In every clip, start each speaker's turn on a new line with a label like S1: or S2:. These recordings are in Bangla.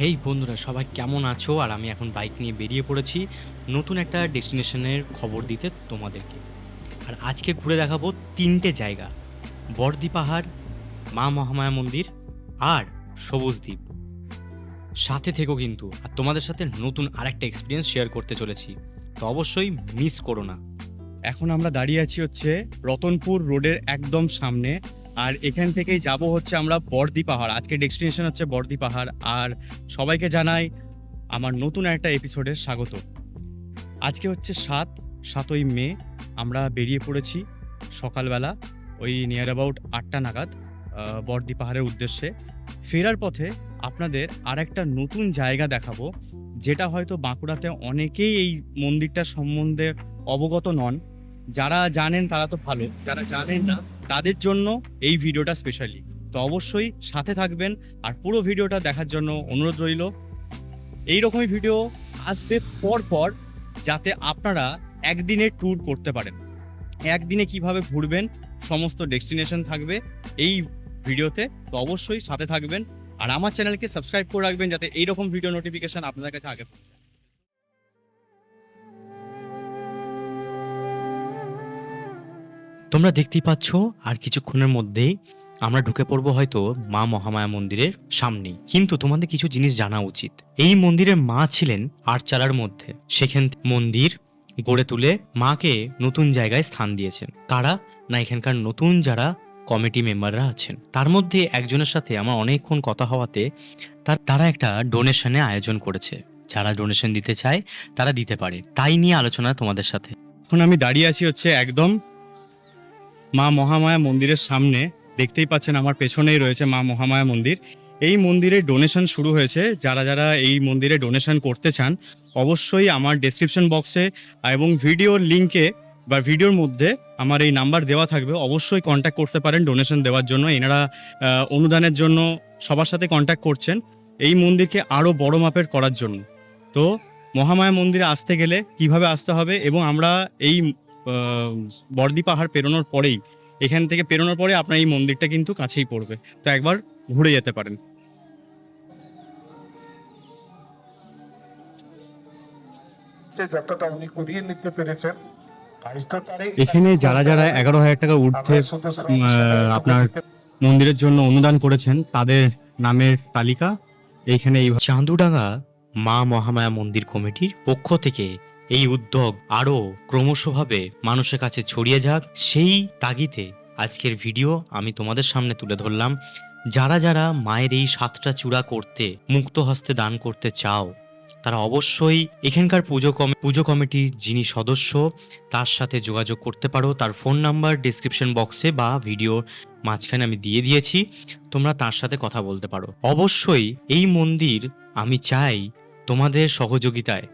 S1: হেই বন্ধুরা, সবাই কেমন আছো? আর আমি এখন বাইক নিয়ে বেরিয়ে পড়েছি নতুন একটা ডেস্টিনেশনের খবর দিতে তোমাদেরকে। আর আজকে ঘুরে দেখাবো তিনটে জায়গা, বর্দি পাহাড়, মা মহামায়া মন্দির আর সবুজ দ্বীপ। সাথে থেকো কিন্তু, আর তোমাদের সাথে নতুন আরেকটা এক্সপিরিয়েন্স শেয়ার করতে চলেছি। তো অবশ্যই মিস করো না।
S2: এখন আমরা দাঁড়িয়ে আছি হচ্ছে রতনপুর রোডের একদম সামনে আর এখান থেকেই যাব হচ্ছে আমরা বর্দি পাহাড়। আজকে ডেস্টিনেশন হচ্ছে বর্দি পাহাড়। আর সবাইকে জানাই আমার নতুন একটা এপিসোডের স্বাগত। আজকে হচ্ছে সাত, সাতই মে, আমরা বেরিয়ে পড়েছি সকালবেলা ওই নিয়ার অ্যাবাউট আটটা নাগাদ বর্দি পাহাড়ের উদ্দেশ্যে। ফেরার পথে আপনাদের আর একটা নতুন জায়গা দেখাবো, যেটা হয়তো বাঁকুড়াতে অনেকেই এই মন্দিরটার সম্বন্ধে অবগত নন। যারা জানেন তারা তো ভালো, যারা জানেন না তাদের জন্য এই ভিডিওটা স্পেশালি তো অবশ্যই সাথে থাকবেন আর পুরো ভিডিওটা দেখার জন্য অনুরোধ রইল। এইরকমই ভিডিও আসবে পর পর যাতে আপনারা একদিনে ট্যুর করতে পারেন। একদিনে কীভাবে ঘুরবেন, সমস্ত ডেস্টিনেশন থাকবে এই ভিডিওতে। তো অবশ্যই সাথে থাকবেন আর আমার চ্যানেলকে সাবস্ক্রাইব করে রাখবেন যাতে এইরকম ভিডিও নোটিফিকেশন আপনাদের কাছে আগে
S1: তোমরা দেখতেই পাচ্ছ, আর কিছুক্ষণের মধ্যেই আমরা ঢুকে পড়ব হয়তো মা মহামায়া মন্দিরের সামনেই। কিন্তু তোমাদের কিছু জিনিস জানা উচিত। এই মন্দিরের মা ছিলেন আটচালার মধ্যে। সেখান মন্দির গড়ে তুলে মাকে নতুন জায়গায় স্থান দিয়েছেন। কারা না এখানকার নতুন যারা কমিটি মেম্বাররা আছেন। তার মধ্যে একজনের সাথে আমার অনেকক্ষণ কথা হওয়াতে তার তারা একটা ডোনেশনে আয়োজন করেছে। যারা ডোনেশন দিতে চায়, তারা দিতে পারে। তাই নিয়ে আলোচনা তোমাদের সাথে।
S2: এখন আমি দাঁড়িয়ে আছি হচ্ছে একদম মা মহামায়া মন্দিরের সামনে দেখতেই পাচ্ছেন আমার পেছনেই রয়েছে মা মহামায়া মন্দির। এই মন্দিরে ডোনেশন শুরু হয়েছে। যারা যারা এই মন্দিরে ডোনেশন করতে চান, অবশ্যই আমার ডেসক্রিপশন বক্সে এবং ভিডিওর লিঙ্কে বা ভিডিওর মধ্যে আমার এই নাম্বার দেওয়া থাকবে। অবশ্যই কন্ট্যাক্ট করতে পারেন ডোনেশন দেওয়ার জন্য। এনারা অনুদানের জন্য সবার সাথে কন্ট্যাক্ট করছেন এই মন্দিরকে আরও বড় মাপের করার জন্য। তো মহামায়া মন্দিরে আসতে গেলে কীভাবে আসতে হবে এবং আমরা এই বর্দি পাহাড় পেরোনোর পরেই এখান থেকে পেরোনোর পরে আপনার এই মন্দিরটা কিন্তু কাছেই পড়বে। তো একবার ঘুরে যেতে পারেন।
S3: যে উনি করিয়ে নিতে পেরেছেন
S2: এখানে যারা যারা এগারো হাজার টাকা ঊর্ধ্বে আপনার মন্দিরের জন্য অনুদান করেছেন তাদের নামের তালিকা এইখানে এই
S1: চাঁদুডাঙ্গা মা মহামায়া মন্দির কমিটির পক্ষ থেকে এই উদ্যোগ আরও ক্রমশভাবে মানুষের কাছে ছড়িয়ে যাক, সেই তাগিতে আজকের ভিডিও আমি তোমাদের সামনে তুলে ধরলাম। যারা যারা মায়ের এই সাতটা চূড়া করতে, মুক্ত হস্তে দান করতে চাও, তারা অবশ্যই এখানকার পুজো কমি, পুজো কমিটির যিনি সদস্য, তার সাথে যোগাযোগ করতে পারো। তার ফোন নাম্বার ডিসক্রিপশন বক্সে বা ভিডিওর মাঝখানে আমি দিয়ে দিয়েছি, তোমরা তার সাথে কথা বলতে পারো। অবশ্যই এই মন্দির আমি চাই তোমাদের সহযোগিতায়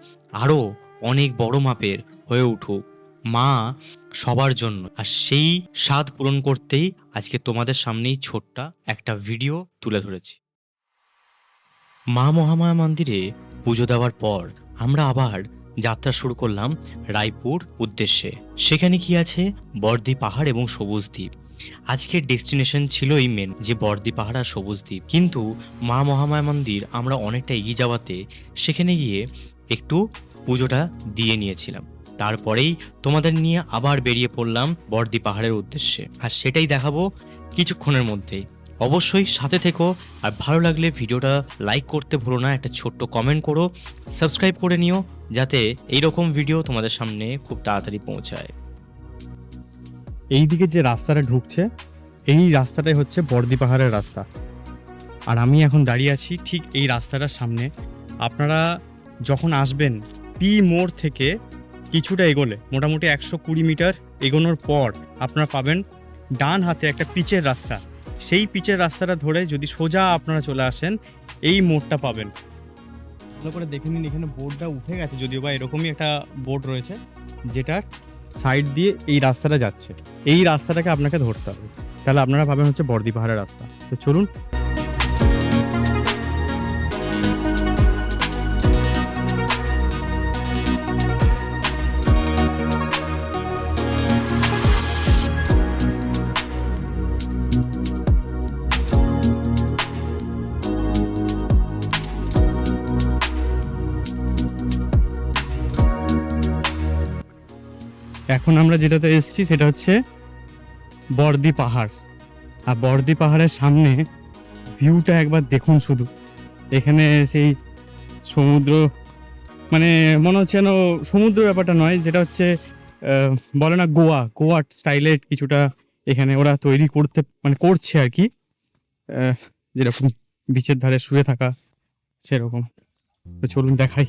S1: আরও অনেক বড় মাপের হয়ে উঠুক মা সবার জন্য। আর সেই স্বাদ পূরণ করতেই আজকে তোমাদের সামনেই ছোট্ট একটা ভিডিও তুলে ধরেছি। মা মহামায়া মন্দিরে পুজো দেওয়ার পর আমরা আবার যাত্রা শুরু করলাম রায়পুর উদ্দেশ্যে। সেখানে কি আছে? বর্দি পাহাড় এবং সবুজ দ্বীপ। আজকের ডেস্টিনেশন ছিল এই মেন যে বর্দি পাহাড় আর সবুজ দ্বীপ। কিন্তু মা মহামায়া মন্দির আমরা অনেকটা এগিয়ে যাওয়াতে সেখানে গিয়ে একটু পুজোটা দিয়ে নিয়েছিলাম। তারপরেই তোমাদের নিয়ে আবার বেরিয়ে পড়লাম বর্দি পাহাড়ের উদ্দেশ্যে। আর সেটাই দেখাবো কিছুক্ষণের মধ্যেই। অবশ্যই সাথে থেকো, আর ভালো লাগলে ভিডিওটা লাইক করতে ভুলো না, একটা ছোট্ট কমেন্ট করো, সাবস্ক্রাইব করে নিও, যাতে এইরকম ভিডিও তোমাদের সামনে খুব তাড়াতাড়ি পৌঁছায়।
S2: এই দিকে যে রাস্তাটা ঢুকছে, এই রাস্তাটাই হচ্ছে বর্দি পাহাড়ের রাস্তা। আর আমি এখন দাঁড়িয়ে আছি ঠিক এই রাস্তাটার সামনে। আপনারা যখন আসবেন পি মোড় থেকে কিছুটা এগোলে, মোটামুটি একশো কুড়ি মিটার এগোনোর পর আপনারা পাবেন ডান হাতে একটা পিচের রাস্তা। সেই পিচের রাস্তাটা ধরে যদি সোজা আপনারা চলে আসেন, এই মোড়টা পাবেন। ভালো করে দেখে নিন, এখানে বোর্ডটা উঠে গেছে যদিও বা এরকমই একটা বোর্ড রয়েছে, যেটার সাইড দিয়ে এই রাস্তাটা যাচ্ছে। এই রাস্তাটাকে আপনাকে ধরতে হবে। তাহলে আপনারা পাবেন হচ্ছে বর্দি পাহাড়ের রাস্তা। তো চলুন এখন আমরা যেটাতে এসেছি সেটা হচ্ছে বর্দি পাহাড়। আর বর্দি পাহাড়ের সামনে ভিউটা একবার দেখুন শুধু। এখানে সেই সমুদ্র মানে মনে হচ্ছে যেন সমুদ্র ব্যাপারটা নয়, যেটা হচ্ছে বলে না গোয়া গোয়া স্টাইলের কিছুটা এখানে ওরা তৈরি করতে মানে করছে আর কি। যেরকম বিচের ধারে শুয়ে থাকা, সেরকম। তো চলুন দেখাই।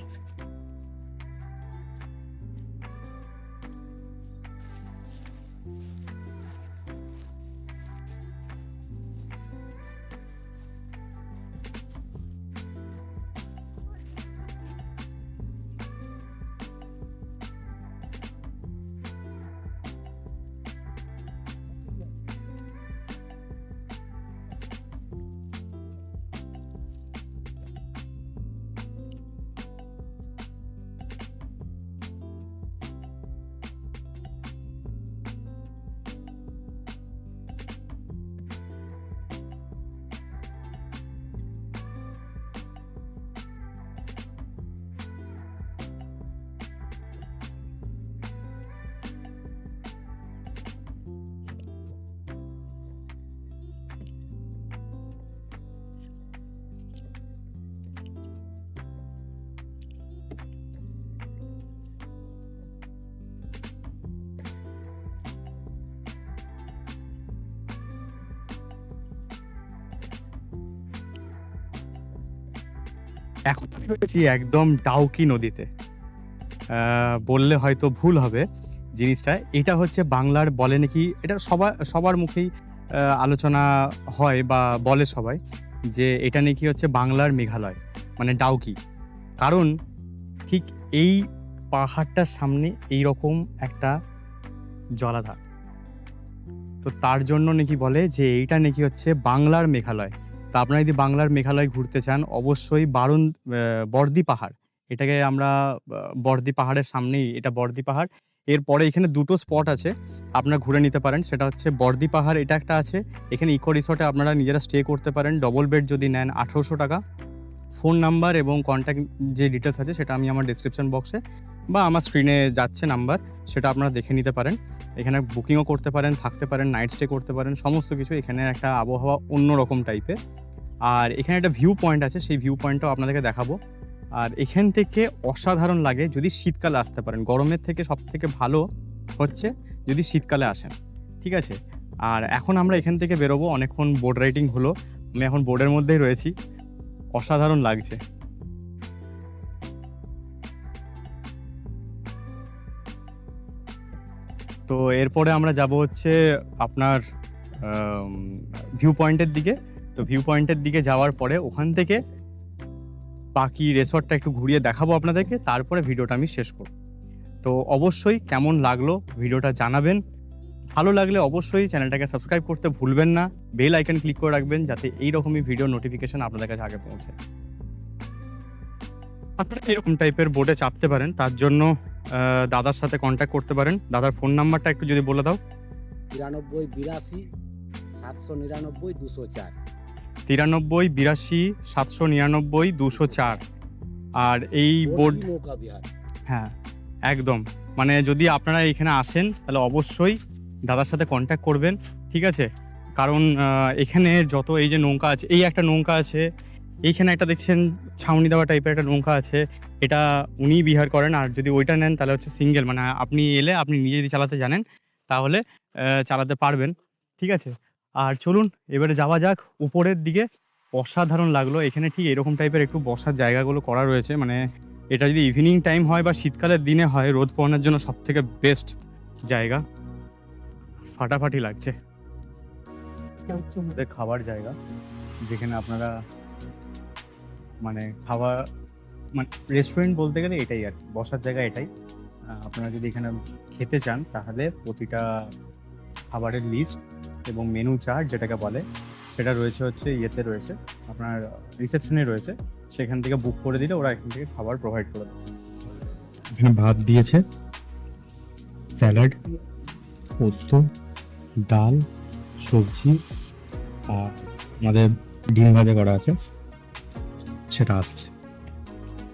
S2: এখন আমি রয়েছি একদম ডাউকি নদীতে। বললে হয়তো ভুল হবে জিনিসটা। এটা হচ্ছে বাংলার বলে নাকি, এটা সবার সবার মুখেই আলোচনা হয় বা বলে সবাই যে এটা নাকি হচ্ছে বাংলার মেঘালয় মানে ডাউকি কারণ ঠিক এই পাহাড়টার সামনে এই রকম একটা জলাধার। তো তার জন্য নাকি বলে যে এইটা নাকি হচ্ছে বাংলার মেঘালয়। তা আপনারা যদি বাংলার মেঘালয় ঘুরতে চান, অবশ্যই বারুণ বর্দি পাহাড়। এটাকে আমরা বর্দি পাহাড়ের সামনেই, এটা বর্দি পাহাড়। এরপরে এখানে দুটো স্পট আছে, আপনারা ঘুরে নিতে পারেন। সেটা হচ্ছে বর্দি পাহাড়, এটা একটা আছে। এখানে ইকো রিসর্টে আপনারা নিজেরা স্টে করতে পারেন। ডবল বেড যদি নেন, আঠেরোশো টাকা। ফোন নাম্বার এবং কন্ট্যাক্ট যে ডিটেলস আছে, সেটা আমি আমার ডিসক্রিপশন বক্সে বা আমার স্ক্রিনে যাচ্ছে নাম্বার, সেটা আপনারা দেখে নিতে পারেন। এখানে বুকিংও করতে পারেন, থাকতে পারেন, নাইট স্টে করতে পারেন, সমস্ত কিছু এখানে একটা আবহাওয়া অন্যরকম টাইপের। আর এখানে একটা ভিউ পয়েন্ট আছে, সেই ভিউ পয়েন্টটাও আপনাদেরকে দেখাবো। আর এখান থেকে অসাধারণ লাগে যদি শীতকালে আসতে পারেন। গরমের থেকে সব থেকে ভালো হচ্ছে যদি শীতকালে আসেন, ঠিক আছে? আর এখন আমরা এখান থেকে বেরোবো, অনেকক্ষণ বোর্ড রাইডিং হলো। আমি এখন বোর্ডের মধ্যেই রয়েছি। অসাধারণ লাগছে। তো এরপরে আমরা যাব হচ্ছে আপনার ভিউ পয়েন্টের দিকে। তো ভিউ পয়েন্টের দিকে যাওয়ার পরে ওখান থেকে বাকি রেসর্টটা একটু ঘুরিয়ে দেখাবো আপনাদেরকে, তারপরে ভিডিওটা আমি শেষ করব। তো অবশ্যই কেমন লাগল ভিডিওটা জানাবেন। ভালো লাগলে অবশ্যই চ্যানেলটাকে সাবস্ক্রাইব করতে ভুলবেন না। বেল আইকন ক্লিক করে রাখবেন যাতে এই রকমই ভিডিও নোটিফিকেশন আপনাদের কাছে আগে পৌঁছে। আপনারা এরকম টাইপের বোর্ডে চাপতে পারেন, তার জন্য দাদার সাথে কন্ট্যাক্ট করতে পারেন। দাদার ফোন নাম্বারটা একটু যদি বলে দাও।
S4: তিরানব্বই বিরাশি, সাতশো নিরানব্বই, দুশো চার।
S2: তিরানব্বই বিরাশি সাতশো নিরানব্বই দুশো চার। আর এই বোর্ড হ্যাঁ একদম। মানে যদি আপনারা এখানে আসেন তাহলে অবশ্যই দাদার সাথে কন্ট্যাক্ট করবেন ঠিক আছে? কারণ এখানে যত এই যে নৌকা আছে এই একটা নৌকা আছে এইখানে একটা দেখছেন ছাউনি দেওয়া টাইপের একটা নৌকা আছে এটা উনিই বিহার করেন। আর যদি ওইটা নেন তাহলে হচ্ছে সিঙ্গেল মানে আপনি এলে আপনি নিজে যদি চালাতে জানেন তাহলে চালাতে পারবেন ঠিক আছে? আর চলুন, এবারে যাওয়া যাক। উপরের দিকে অসাধারণ লাগল। এখানে ঠিক এরকম টাইপের একটু বসার জায়গাগুলো করা রয়েছে। মানে এটা যদি ইভিনিং টাইম হয় বা শীতকালের দিনে হয়, রোদ পোহানোর জন্য সব থেকে বেস্ট জায়গা। ফাটাফাটি লাগছে। খাবার জায়গা, যেখানে আপনারা মানে খাবার মানে রেস্টুরেন্ট বলতে গেলে এটাই আর বসার জায়গা এটাই। আপনারা যদি এখানে খেতে চান, তাহলে প্রতিটা খাবারের লিস্ট এবং মেনু চার্ট যেটাকে বলে সেটা রয়েছে হচ্ছে ইয়েতে রয়েছে আপনার রিসেপশনে রয়েছে সেখান থেকে বুক করে দিলে ওরা এখান থেকে খাবার প্রোভাইড করে দেবে
S5: এখানে ভাত দিয়েছে স্যালাড পোস্ত ডাল সবজি আর আমাদের ডিম ভাজা করা আছে সেটা আসছে।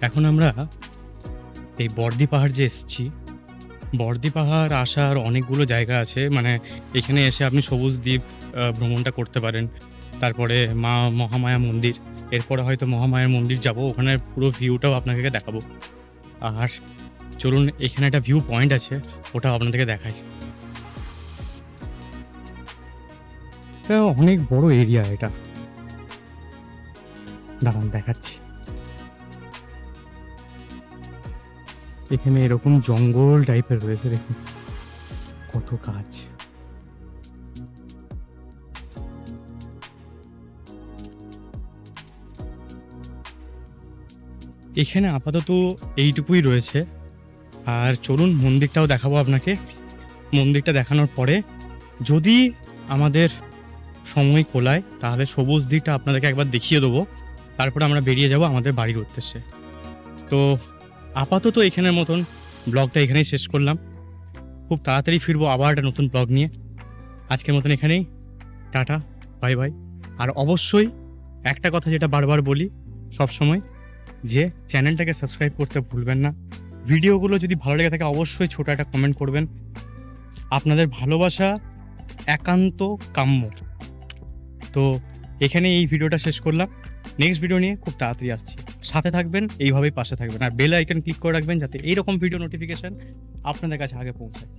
S2: এখন আমরা এই বর্দি পাহাড় যে এসেছি বর্দি পাহাড়, আসার অনেকগুলো জায়গা আছে। মানে এখানে এসে আপনি সবুজ দ্বীপ ভ্রমণটা করতে পারেন। তারপরে মা মহামায়া মন্দির। এরপরে হয়তো মহামায়ার মন্দির যাব, ওখানে পুরো ভিউটাও আপনাকে দেখাবো। আর চলুন, এখানে একটা ভিউ পয়েন্ট আছে, ওটাও আপনাদেরকে দেখাই। অনেক বড় এরিয়া এটা। দাঁড়ান, দেখাচ্ছি। এখানে এরকম জঙ্গল টাইপের রয়েছে, দেখুন। কত কাজ এখানে আপাতত এইটুকুই রয়েছে। আর চলুন, মন্দিরটাও দেখাবো আপনাকে। মন্দিরটা দেখানোর পরে যদি আমাদের সময় কোলায়, তাহলে সবুজ দিকটা আপনাদেরকে একবার দেখিয়ে দেবো। তারপরে আমরা বেরিয়ে যাব আমাদের বাড়ির উদ্দেশ্যে। তো আপাতত এখানের মতন ব্লগটা এখানেই শেষ করলাম। খুব তাড়াতাড়ি ফিরবো আবার একটা নতুন ব্লগ নিয়ে। আজকের মতন এখানেই। Tata, bye bye. আর অবশ্যই একটা কথা যেটা বারবার বলি সব সময় যে চ্যানেলটাকে সাবস্ক্রাইব করতে ভুলবেন না। ভিডিওগুলো যদি ভালো লেগে থাকে অবশ্যই ছোট একটা কমেন্ট করবেন। আপনাদের ভালোবাসা একান্ত কাম্য। তো এখানে এই ভিডিওটা শেষ করলাম। নেক্সট ভিডিও নিয়ে খুব তাড়াতাড়ি আসছি। সাথে থাকবেন, এইভাবেই পাশে থাকবেন। আর বেল আইকন ক্লিক করে রাখবেন যাতে এইরকম ভিডিও নোটিফিকেশন আপনাদের কাছে আগে পৌঁছায়।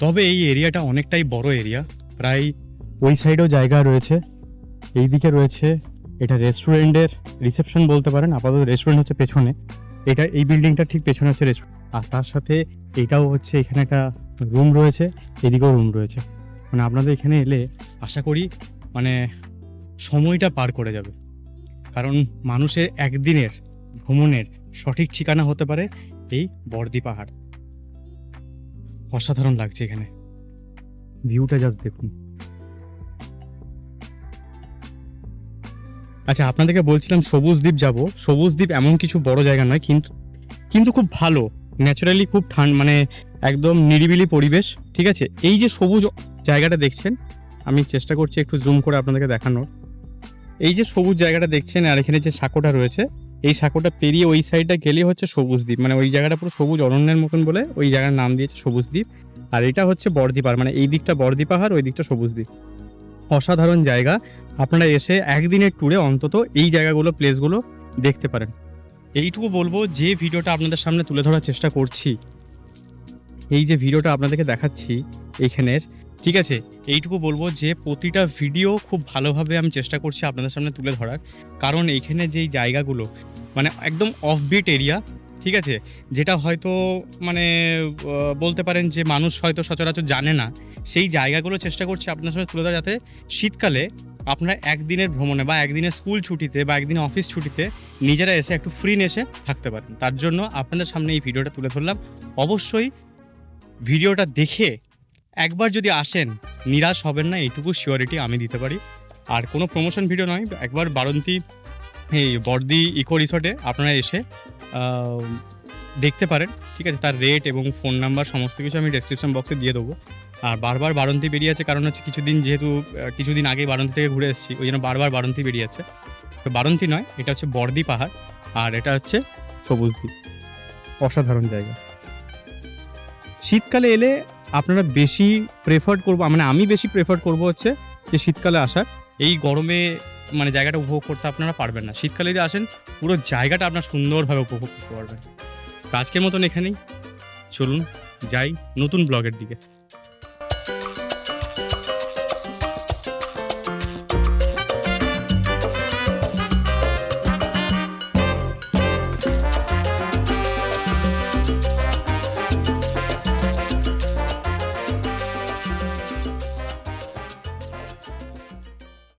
S2: তবে এই এরিয়াটা অনেকটাই বড় এরিয়া প্রায় ওই সাইডেও জায়গা রয়েছে। এই দিকে রয়েছে, এটা রেস্টুরেন্টের রিসেপশন বলতে পারেন। আপাতত রেস্টুরেন্ট হচ্ছে পেছনে। এটা, এই বিল্ডিংটা ঠিক পেছনে হচ্ছে রেস্টুরেন্ট আর তার সাথে এটাও হচ্ছে এখানে একটা রুম রয়েছে। এদিকেও রুম রয়েছে। মানে আপনাদের এখানে এলে আশা করি মানে সময়টা পার করে যাবে। কারণ মানুষের একদিনের ভ্রমণের সঠিক ঠিকানা হতে পারে এই বর্দি পাহাড়। অসাধারণ লাগছে এখানে। ভিউটা জাস্ট দেখুন। আচ্ছা আপনাদেরকে বলছিলাম সবুজ দ্বীপ যাব। সবুজ দ্বীপ এমন কিছু বড় জায়গা নয় কিন্তু কিন্তু খুব ভালো। ন্যাচারালি খুব ঠান্ডা মানে একদম নিরিবিলি পরিবেশ, ঠিক আছে? এই যে সবুজ জায়গাটা দেখছেন, আমি চেষ্টা করছি একটু জুম করে আপনাদেরকে দেখানোর। এই যে সবুজ জায়গাটা দেখছেন, আর এখানে যে সাঁকোটা রয়েছে, এই সাঁকোটা পেরিয়ে ওই সাইডটা গেলে হচ্ছে সবুজ দ্বীপ। মানে ওই জায়গাটা পুরো সবুজ অরণ্যের মতন বলে ওই জায়গার নাম দিয়েছে সবুজ দ্বীপ। আর এটা হচ্ছে বর্দি পাহাড় মানে এই দিকটা বর্দি পাহাড় ওই দিকটা সবুজ দ্বীপ। অসাধারণ জায়গা। আপনারা এসে একদিনের ট্যুরে অন্তত এই জায়গাগুলো প্লেসগুলো দেখতে পারেন। এইটুকু বলব যে ভিডিওটা আপনাদের সামনে তুলে ধরার চেষ্টা করছি, এই যে ভিডিওটা আপনাদেরকে দেখাচ্ছি এইখানের ঠিক আছে, এইটুকু বলব যে প্রতিটা ভিডিও খুব ভালোভাবে আমি চেষ্টা করছি আপনাদের সামনে তুলে ধরার। কারণ এইখানে যেই জায়গাগুলো মানে একদম অফবিট এরিয়া ঠিক আছে? যেটা হয়তো মানে বলতে পারেন যে মানুষ হয়তো সচরাচর জানে না, সেই জায়গাগুলো চেষ্টা করছি আপনার সামনে তুলে ধরা যাতে শীতকালে আপনারা একদিনের ভ্রমণে বা একদিনের স্কুল ছুটিতে বা একদিনের অফিস ছুটিতে নিজেরা এসে একটু ফ্রি এসে থাকতে পারেন। তার জন্য আপনাদের সামনে এই ভিডিওটা তুলে ধরলাম। অবশ্যই ভিডিওটা দেখে একবার যদি আসেন, নিরাশ হবেন না, এইটুকু শিওরিটি আমি দিতে পারি। আর কোনো প্রমোশন ভিডিও নয়, একবার বারন্তি, এই বর্দি ইকো রিসর্টে আপনারা এসে দেখতে পারেন, ঠিক আছে? তার রেট এবং ফোন নাম্বার সমস্ত কিছু আমি ডেসক্রিপশন বক্সে দিয়ে দেবো। আর বারবার বারন্তি বেরিয়ে আছে, কারণ হচ্ছে কিছুদিন যেহেতু কিছুদিন আগেই বারন্তি থেকে ঘুরে এসেছি, ওই জন্য বারবার বারন্তি বেরিয়ে যাচ্ছে তো বারন্তি নয়, এটা হচ্ছে বর্দি পাহাড়, আর এটা হচ্ছে সবুজ দ্বীপ। অসাধারণ জায়গা। শীতকালে এলে আপনারা বেশি প্রেফার করব মানে আমি বেশি প্রেফার করব হচ্ছে যে শীতকালে আসার। এই গরমে মানে জায়গাটা উপভোগ করতে আপনারা পারবেন না। শীতকালে যদি আসেন, পুরো জায়গাটা আপনার সুন্দরভাবে উপভোগ করতে পারবেন। আজকের মতন এখানেই। চলুন, যাই নতুন ব্লগের দিকে।